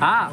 हा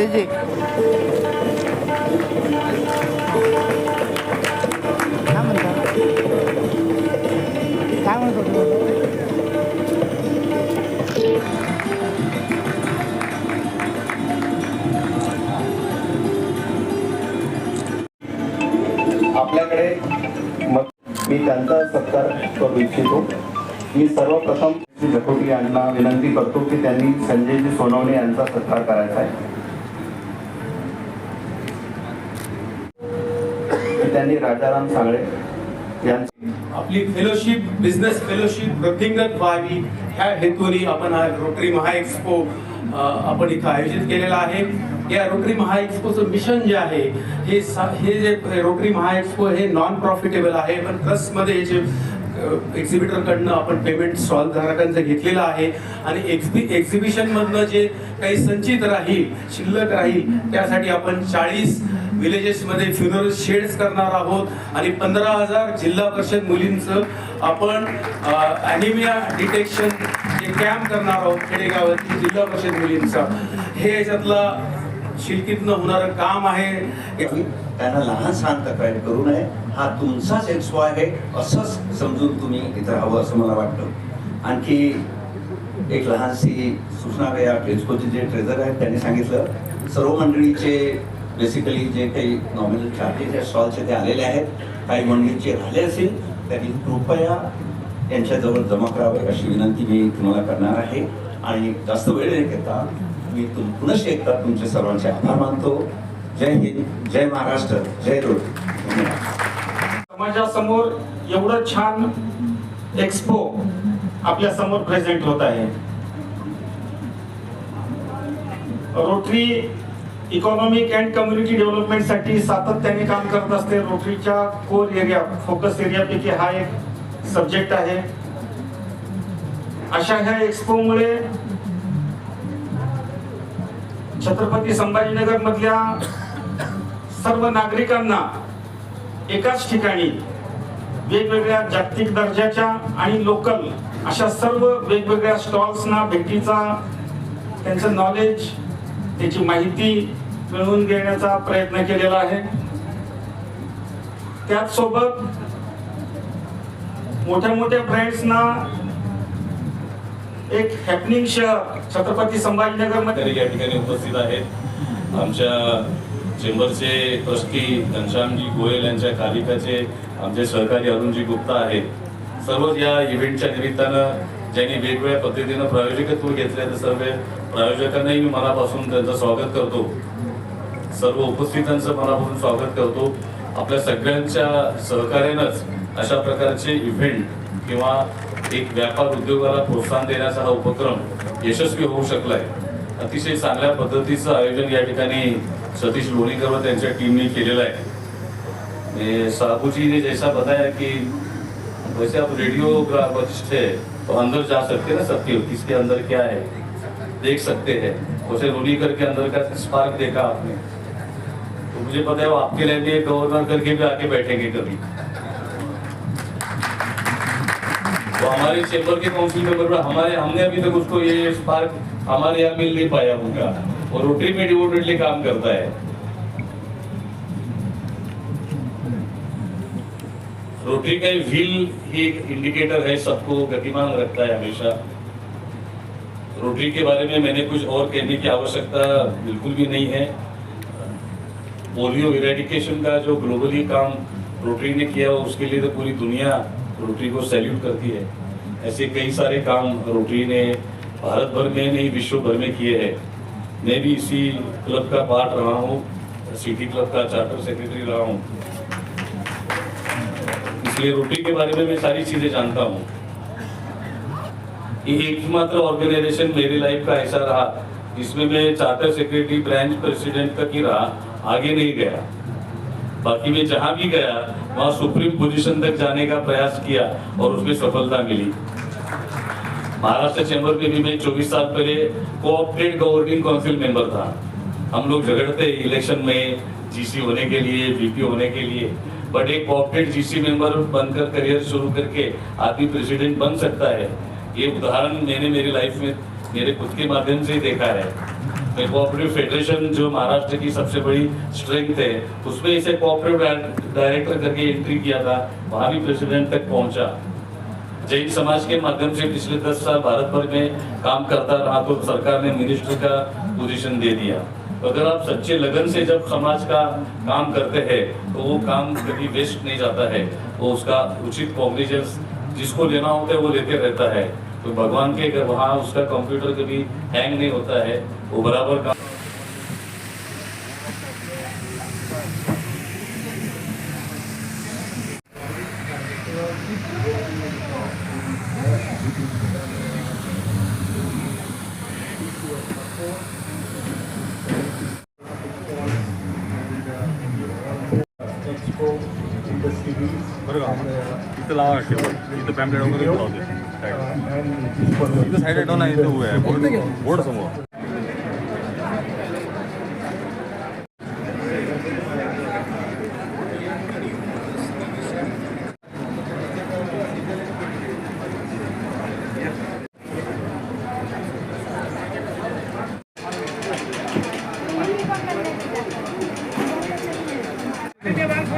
सतीशजी काय म्हणता काय म्हणत होतो आपल्याकडे मग मी त्यांचा सत्कार करू इच्छितो. मी सर्वप्रथम श्री यांना विनंती करतो की त्यांनी संजयजी सोनवणे यांचा सत्कार करायचा आहे. त्यांनी राजाराम सागळे यांची. आपली फेलोशिप बिझनेस फेलोशिप वृद्धिंगत व्हावी ह्या हेतूने आपण हा रोटरी महाएक्सपो आपण इथं आयोजित केलेला आहे. या रोटरी महाएक्सपोचं मिशन जे आहे हे हे जे रोटरी महाएक्सपो हे नॉन प्रॉफिटेबल आहे. पण ट्रस्टमध्ये जे एक्झिबिटर कडनं आपण पेमेंट स्टॉल धारकांचं घेतलेलं आहे. आणि एक्झिबि एक्झिबिशन मधनं जे काही संचित राहील शिल्लक राहील त्यासाठी आपण चाळीस विलेजेसमध्ये फ्युनरल शेड्स करणार आहोत. आणि पंधरा हजार जिल्हा परिषद मुलींचं आपण अॅनिमिया डिटेक्शन जे कॅम्प करणार आहोत खेडेगावातील जिल्हा परिषद मुलींचा. हे याच्यातला शिल्कीतनं होणारं काम आहे. एक त्यांना लहान सहान तक्रार करू नये. हा तुमचाच एक्सपो आहे असंच समजून तुम्ही इथं राहावं असं मला वाटतं. आणखी एक लहानशी सूचना या एक्सपोचे जे ट्रेझर आहेत त्यांनी सांगितलं सर्व मंडळीचे बेसिकली जे काही नॉमिनल चार्जेस या स्टॉलचे ते आलेले आहेत काही मंडळीचे राहिले असेल त्यांनी कृपया त्यांच्याजवळ जमा करावे अशी विनंती मी तुम्हाला करणार आहे. आणि जास्त वेळ न घेता मी तुम पुनश एकदा तुमचे सर्वांचे आभार मानतो. जय हिंद जय महाराष्ट्र जय रोड समाजासमोर एवढं छान एक्सपो आपल्यासमोर प्रेझेंट होत आहे. रोटरी इकॉनॉमिक अँड कम्युनिटी डेव्हलपमेंटसाठी सातत्याने काम करत असते. रोटरीच्या कोर एरिया फोकस एरियापैकी हा एक सब्जेक्ट आहे. अशा ह्या एक्सपोमुळे छत्रपती संभाजीनगर मधल्या सर्व नागरिकांना एकाच ठिकाणी वेगवेगळ्या जागतिक दर्जाच्या आणि लोकल अशा सर्व वेगवेगळ्या स्टॉल्सना भेटीचा त्यांचं नॉलेज त्याची माहिती मिळवून घेण्याचा प्रयत्न केलेला आहे. त्याच सोबत मोठ्या मोठ्या ब्रँड्सना एक हॅपनिंग शहर छत्रपती संभाजीनगरमध्ये या ठिकाणी उपस्थित आहेत. आमच्या चेंबरचे ट्रस्टी घनश्यामजी गोयल यांच्या कालिकाचे आमचे सहकारी अरुणजी गुप्ता आहेत. सर्वच या इव्हेंटच्या निमित्तानं ज्यांनी वेगवेगळ्या पद्धतीनं प्रायोजकत्व घेतले तर सर्व प्रायोजकांनाही मी मनापासून त्यांचं स्वागत करतो. सर्व उपस्थितांचं मनापासून स्वागत करतो. आपल्या सगळ्यांच्या सहकार्यानंच अशा प्रकारचे इव्हेंट किंवा एक व्यापार उद्योगाला प्रोत्साहन देण्याचा हा उपक्रम यशस्वी होऊ शकलाय. अतिशय चांगल्या पद्धतीचं आयोजन या ठिकाणी सतीश लोणीकर व त्यांच्या टीमने केलेलं आहे. ये ने जैसा बताया की वैसे आप रेडियोग्राफिस्ट है तो अंदर जा सकते हैं ना सबके किसके अंदर क्या है? देख सकते हैं। उसे लोनीकर करके अंदर का स्पार्क देखा आपने। तो मुझे पता है वो आपके लिए भी गवर्नर करके भी आके बैठेंगे कभी। तो हमारे चेंबर के काउंसिल मेंबर हमारे, हमने अभी तक उसको ये स्पार्क हमारे यहाँ मिल नहीं पाया होगा और रोटरी में डिवोटेडली काम करता है। रोटरी का व्हील ही एक इंडिकेटर है, सबको गतिमान रखता है हमेशा। रोटरी के बारे में मैंने कुछ और कहने की आवश्यकता बिल्कुल भी नहीं है। पोलियो इरेडिकेशन का जो ग्लोबली काम रोटरी ने किया, उसके लिए तो पूरी दुनिया रोटरी को सैल्यूट करती है। ऐसे कई सारे काम रोटरी ने भारत भर में नहीं विश्व भर में किए हैं। मैं भी इसी क्लब का पार्ट रहा हूँ सिटी क्लब का चार्टर सेक्रेटरी रहा हूँ। इसलिए रोटरी के बारे में मैं सारी चीज़ें जानता हूँ एकमात्र ऑर्गेनाइजेशन मेरी लाइफ का ऐसा रहा, जिसमें मैं चार्टर सेक्रेटरी ब्रांच प्रेसिडेंट तक ही रहा, आगे नहीं गया। बाकी मैं जहाँ भी गया, वहाँ सुप्रीम पोजीशन तक जाने का प्रयास किया और उसमें सफलता मिली। महाराष्ट्र चैम्बर में भी मैं 24 साल पहले कोऑपरेट गवर्निंग काउंसिल मेंबर था। हम लोग झगड़ते इलेक्शन में जीसी होने के लिए वीपी होने के लिए। बट एक कोऑपरेट जीसी मेंबर बनकर करियर शुरू करके आदमी प्रेसिडेंट बन सकता है। ये उदाहरण मैंने मेरी लाइफ में, मेरे खुद के माध्यम से ही देखा है। मैं कोऑपरेटिव फेडरेशन जो महाराष्ट्र की सबसे बड़ी स्ट्रेंथ है, उसमें इसे कोऑपरेटिव डायरेक्टर करके एंट्री किया था, वहाँ भी प्रेसिडेंट तक पहुँचा। जैन समाज के माध्यम से पिछले दस साल भारत भर में काम करता रहा तो सरकार ने मिनिस्टर का पोजीशन दे दिया। तो अगर आप सच्चे लगन से जब समाज का काम करते हैं तो वो काम कभी वेस्ट नहीं जाता है। वो उसका उचित कॉग्निजेंस जिसको लेना होता है, वो लेते रहता है। तो भगवान के वहाँ उसका कंप्यूटर कभी हैंग नहीं होता है, वो बराबर काम इथं लावा टेबल इथं पॅम्पलेट वगैरे लावू दे साईड इथं साईड डाऊन आहे इथं उभे आहे बोर्ड बोर्ड समोर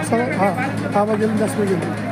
सगळं हा हा वगैरे जास्त गेले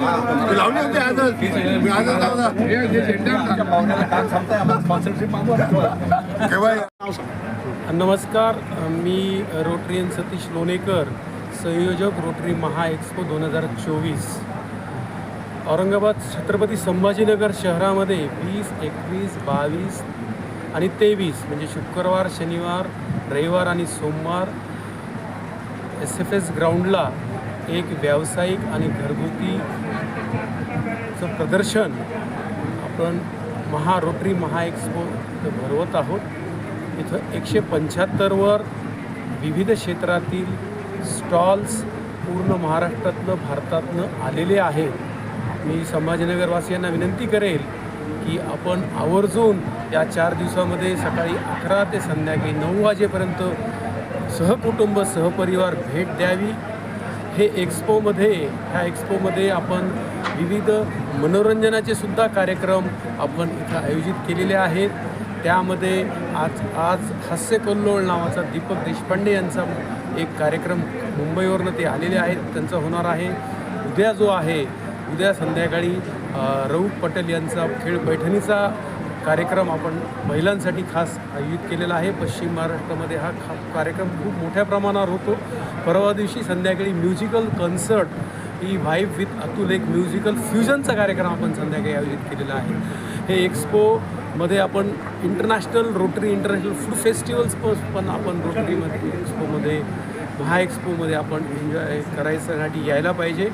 लावली होती आजच मी आजच लावला केव्हा नमस्कार मी रोटरियन सतीश लोणेकर संयोजक रोटरी महा एक्सपो दोन हजार चोवीस औरंगाबाद छत्रपती संभाजीनगर शहरामध्ये वीस एकवीस बावीस आणि तेवीस म्हणजे शुक्रवार शनिवार रविवार आणि सोमवार एस एफ एस ग्राउंडला एक व्यावसायिक आणि घरगुती चं प्रदर्शन आपण महा रोटरी महा एक्सपो इथं भरवत आहोत. इथं एकशे पंच्याहत्तरवर विविध क्षेत्रातील स्टॉल्स पूर्ण महाराष्ट्रातनं भारतातनं आलेले आहेत. मी संभाजीनगरवासियांना विनंती करेल की आपण आवर्जून या चार दिवसामध्ये सकाळी अकरा ते संध्याकाळी नऊ वाजेपर्यंत सहकुटुंब सहपरिवार भेट द्यावी. हे एक्सपोमध्ये ह्या एक्सपोमध्ये आपण विविध मनोरंजनाचे सुद्धा कार्यक्रम आपण इथं आयोजित केलेले आहेत. त्यामध्ये आज आज हास्यकल्लोळ नावाचा दीपक देशपांडे यांचा एक कार्यक्रम मुंबईवरनं ते आलेले आहेत. त्यांचा होणार आहे. उद्या जो आहे उद्या संध्याकाळी रऊ रऊफ पटेल यांचा खेळ पैठणीचा कार्यक्रम आपण महिलांसाठी खास आयोजित केलेला आहे. पश्चिम महाराष्ट्रामध्ये हा खा कार्यक्रम खूप मोठ्या प्रमाणावर होतो. परवा दिवशी संध्याकाळी म्युझिकल कन्सर्ट ही व्हाईब विथ अतुल एक म्युझिकल फ्युजनचा कार्यक्रम आपण संध्याकाळी आयोजित केलेला आहे. हे एक्सपोमध्ये आपण international Rotary international food festivals पण आपण रोटरीमध्ये एक्सपोमध्ये महा एक्सपोमध्ये आपण एन्जॉय करायसाठी यायला पाहिजे.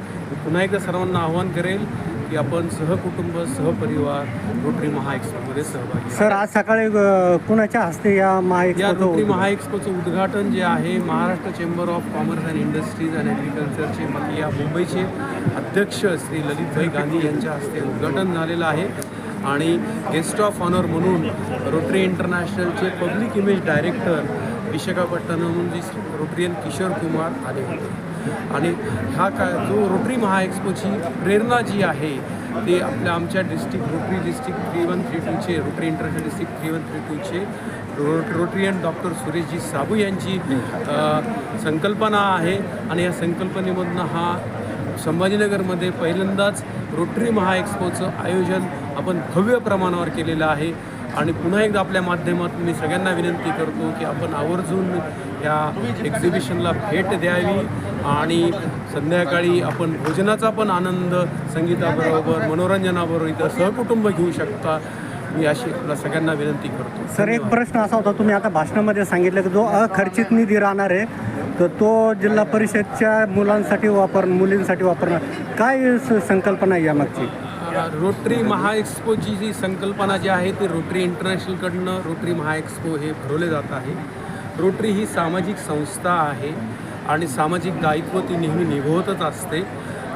पुन्हा एकदा सर्वांना आव्हान करेल की आपण सहकुटुंब सहपरिवार रोटरी महा एक्सपोमध्ये सहभागी सर आज सकाळी अ, कुणाच्या हस्ते या या महाएक्सपोचं रोटरी उद्घाटन? महाएक्सपोचं उद्घाटन जे आहे Maharashtra chamber of commerce and industries and ॲग्रिकल्चरचे मग या मुंबईचे अध्यक्ष श्री ललितभाई गांधी यांच्या हस्ते उद्घाटन झालेलं आहे. आणि गेस्ट ऑफ ऑनर म्हणून रोटरी इंटरनॅशनलचे पब्लिक इमेज डायरेक्टर विशाखापट्टणमहून जी रोटरियन किशोर कुमार आले होते. आणि हा का जो रोटरी महाएक्सपोची प्रेरणा जी आहे ते आपल्या आमच्या district rotary district three one three टूचे rotary international district three one three टूचे रो रोटरियन डॉक्टर सुरेशजी साबू यांची संकल्पना आहे. आणि या संकल्पनेमधनं हा संभाजीनगरमध्ये पहिल्यांदाच रोटरी महाएक्सपोचं आयोजन आपण भव्य प्रमाणावर केलेलं आहे. आणि पुन्हा एकदा आपल्या माध्यमातून मी सगळ्यांना विनंती करतो की आपण आवर्जून या एक्झिबिशनला भेट द्यावी आणि संध्याकाळी आपण भोजनाचा पण आनंद संगीताबरोबर मनोरंजनाबरोबर इथं सहकुटुंब घेऊ शकता. मी अशी आपल्या सगळ्यांना विनंती करतो. सर एक प्रश्न असा होता तुम्ही आता भाषणामध्ये सांगितलं की जो अखर्चित निधी राहणार आहे तर तो जिल्हा परिषदच्या मुलांसाठी वापर मुलींसाठी वापरणार. काय संकल्पना आहे यामागची? रोटरी महाएक्सपोची जी संकल्पना जी आहे ती रोटरी इंटरनॅशनलकडनं रोटरी महाएक्सपो हे भरवले जात आहे. रोटरी ही सामाजिक संस्था आहे आणि सामाजिक दायित्व ती नेहमी निभवतच असते.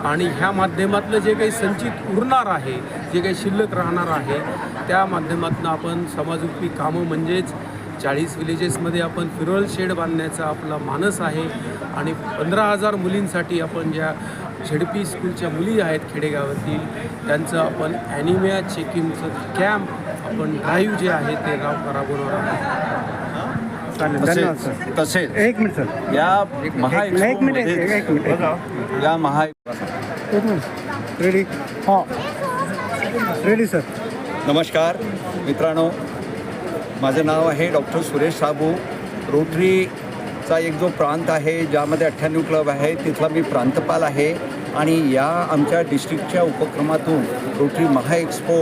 आणि ह्या माध्यमातलं जे काही संचित उरणार आहे जे काही शिल्लक राहणार आहे त्या माध्यमातून आपण समाजोपी कामं म्हणजेच चाळीस विलेजेसमध्ये आपण फिरोल शेड बांधण्याचा आपला मानस आहे आणि पंधरा हजार मुलींसाठी आपण ज्या झेडपी स्कूलच्या मुली आहेत खेडेगावातील त्यांचं आपण ॲनिमिया चेकिंगचं कॅम्प आपण ड्राईव्ह जे आहे ते राब राबवणार आहोत. चालेल. धन्यवाद सर. तसेच. एक मिनिट सर. या एक मिनिट एक मिनिट एक एक मिनिट. या महा एक मिनिट. रेडी हां. रेडी सर नमस्कार. मित्रांनो माझं नाव आहे डॉक्टर सुरेश साबू. रोटरीचा एक जो प्रांत आहे ज्यामध्ये अठ्ठ्याण्णव क्लब आहे तिथला मी प्रांतपाल आहे. आणि या आमच्या डिस्ट्रिक्टच्या उपक्रमातून रोटरी महा एक्सपो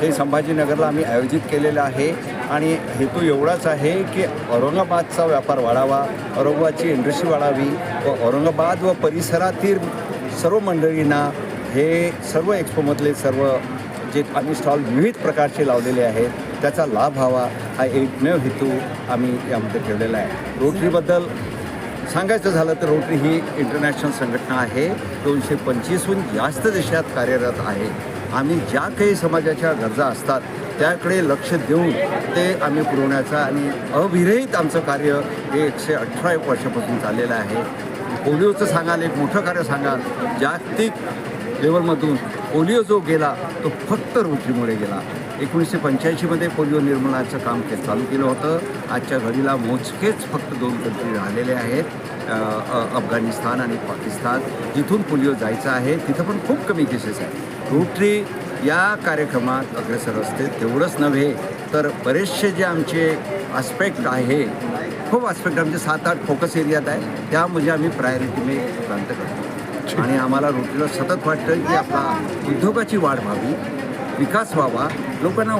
हे संभाजीनगरला आम्ही आयोजित केलेलं आहे. आणि हेतू एवढाच आहे की औरंगाबादचा व्यापार वाढावा औरंगाबादची इंडस्ट्री वाढावी व औरंगाबाद व परिसरातील सर्व मंडळींना हे सर्व एक्सपोमधले सर्व जे आम्ही स्टॉल विविध प्रकारचे लावलेले आहेत त्याचा लाभ व्हावा. हा एकमेव हेतू आम्ही यामध्ये ठेवलेला आहे. रोटरीबद्दल सांगायचं झालं तर रोटरी ही इंटरनॅशनल संघटना आहे. दोनशे पंचवीसहून जास्त देशात कार्यरत आहे. आम्ही ज्या काही समाजाच्या गरजा असतात त्याकडे लक्ष देऊन ते आम्ही पुरवण्याचा आणि अविरहित आमचं कार्य हे एकशे अठरा एक वर्षापासून चाललेलं आहे. पोलिओचं सांगाल एक मोठं कार्य सांगाल जागतिक लेवलमधून पोलिओ जो गेला तो फक्त रोटरीमुळे गेला. एकोणीसशे पंच्याऐंशीमध्ये पोलिओ निर्मूलनाचं काम के चालू केलं होतं. आजच्या घडीला मोजकेच फक्त दोन कंट्री राहिलेले आहेत अफगाणिस्तान आणि पाकिस्तान. जिथून पोलिओ जायचा आहे तिथं पण खूप कमी केसेस आहेत. रोटरी या कार्यक्रमात अग्रेसर असते तेवढंच नव्हे तर बरेचसे जे आमचे आस्पेक्ट आहे खूप आस्पेक्ट आमचे सात आठ फोकस एरियात आहे त्या म्हणजे आम्ही प्रायोरिटीने प्रांत करतो. आणि आम्हाला रोटरीला सतत वाटतं की आपला उद्योगाची वाढ व्हावी विकास व्हावा लोकांना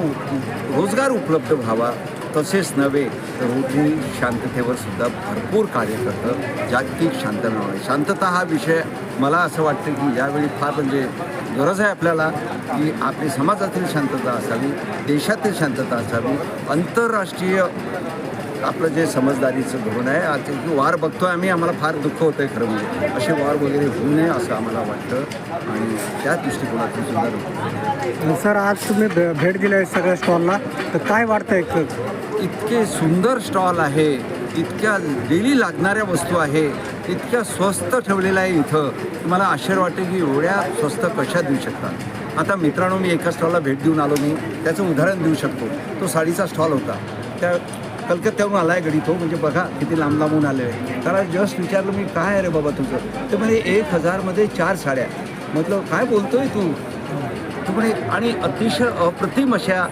रोजगार उपलब्ध व्हावा तसेच नव्हे तर रोटरी शांततेवर सुद्धा भरपूर कार्य करतं जागतिक शांतता शांतता हा विषय मला असं वाटतं की यावेळी फार म्हणजे गरज आहे आपल्याला की आपली समाजातील शांतता असावी देशातील शांतता असावी आंतरराष्ट्रीय आपलं जे समजदारीचं धोरण आहे आज वार बघतोय आम्ही आम्हाला फार दुःख होतं आहे खरं म्हणजे. असे वार वगैरे होऊ नये असं आम्हाला वाटतं आणि त्या दृष्टिकोनातून सुद्धा सर आज तुम्ही भेट दिली आहे सगळ्या स्टॉलला. तर काय वाटतं इतके सुंदर स्टॉल आहे. इतक्या डेली लागणाऱ्या वस्तू आहे इतक्या स्वस्त ठेवलेल्या आहे इथं. तुम्हाला आश्चर्य वाटतं की एवढ्या स्वस्त कशा देऊ शकतात? आता मित्रांनो मी एका स्टॉलला भेट देऊन आलो. मी त्याचं उदाहरण देऊ शकतो. तो साडीचा स्टॉल होता. त्या कलकत्त्याहून आला आहे गडी तो. म्हणजे बघा किती लांब लांबून आले आहे. त्याला जस्ट विचारलं मी काय आहे रे बाबा तुझं? ते म्हणजे एक हजारमध्ये चार साड्या. म्हटलं काय बोलतोय तू? तू म्हणे आणि अतिशय अप्रतिम अशा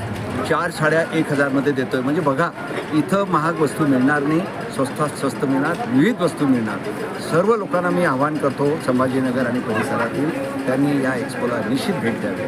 चार साड्या एक हजारमध्ये देतो आहे म्हणजे बघा इथं महाग वस्तू मिळणार नाही स्वस्तात स्वस्त मिळणार विविध वस्तू मिळणार. सर्व लोकांना मी आवाहन करतो संभाजीनगर आणि परिसरातील त्यांनी या एक्सपोला निश्चित भेट द्यावी.